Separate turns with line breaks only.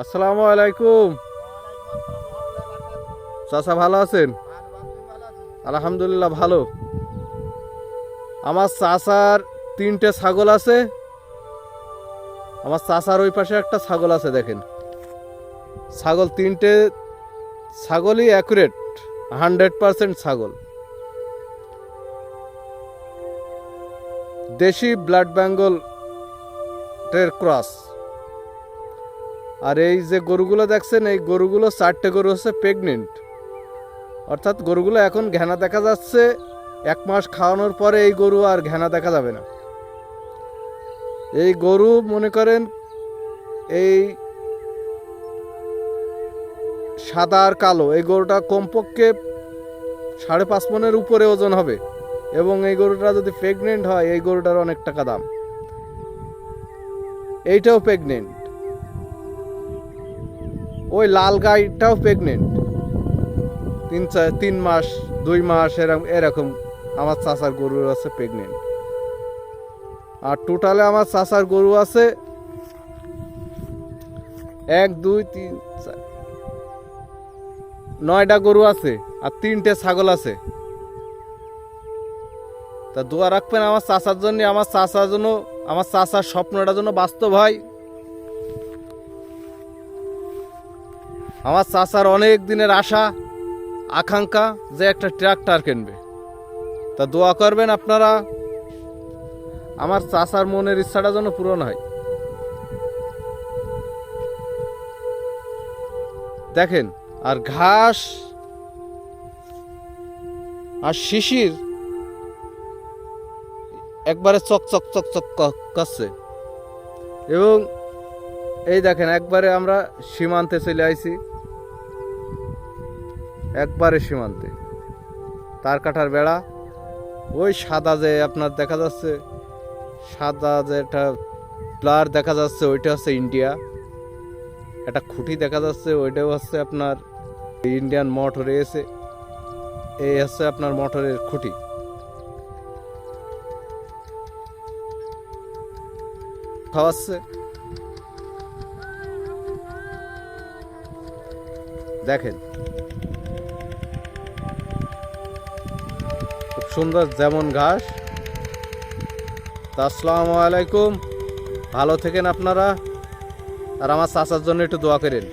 আসসালামু আলাইকুম। চাচা ভালো আছেন? আলহামদুলিল্লাহ ভালো। আমার চাচার তিনটে ছাগল আছে। আমার চাচার ওই পাশে একটা ছাগল আছে, দেখেন। ছাগল তিনটে, ছাগলই অ্যাকুরেট হান্ড্রেড পারসেন্ট ছাগল। দেশি ব্লাড বেঙ্গল ক্রস আর এই যে গরুগুলো দেখছেন, এই গরুগুলো চারটে গরু হচ্ছে প্রেগনেন্ট অর্থাৎ গরুগুলো এখন ঘেনা দেখা যাচ্ছে, এক মাস খাওয়ানোর পরে এই গরু আর ঘেনা দেখা যাবে না। এই গরু মনে করেন এই সাদা আর কালো, এই গরুটা কমপক্ষে সাড়ে পাঁচ মনের উপরে ওজন হবে এবং এই গরুটা যদি প্রেগনেন্ট হয়, এই গরুটার অনেক টাকা দাম। এইটাও প্রেগনেন্ট ওই লাল গাইটাও প্রেগনেন্ট তিন চার তিন মাস, দুই মাস এরকম এরকম আমার চাচার গরু আছে প্রেগনেন্ট আর টোটালে আমার চাচার গরু আছে এক, দুই, তিন চার নয়টা গরু আছে আর তিনটে ছাগল আছে। তা দোয়া রাখবেন আমার চাচার জন্য, আমার চাচার জন্য, আমার চাচার স্বপ্নটা জন্য বাস্তব হয়। আমার চাচার অনেক দিনের আশা, আকাঙ্ক্ষা যে একটা ট্রাক্টর কিনবে। তা দোয়া করবেন আপনারা, আমার চাচার মনের ইচ্ছাটা যেন পূরণ হয়। দেখেন, আর ঘাস আর শিশির একবারে চক চক চক চক করছে। এবং এই দেখেন, একবারে আমরা সীমান্তে চলে আইছি। একবারে সীমান্তে। তার কাটার বেড়া, ওই সাদা যে আপনার দেখা যাচ্ছে, সাদা যে একটা প্লার দেখা যাচ্ছে, ওইটা হচ্ছে ইন্ডিয়া। একটা খুঁটি দেখা যাচ্ছে, ওইটাও হচ্ছে আপনার ইন্ডিয়ান মোটর এসে, এই হচ্ছে আপনার মোটরের খুঁটি। খাওয়াচ্ছে। দেখেন সুন্দর যেমন ঘাস। তা আসসালামু আলাইকুম। ভালো থেকেন আপনারা। আর আমার চাচার জন্য একটু দোয়া করেন।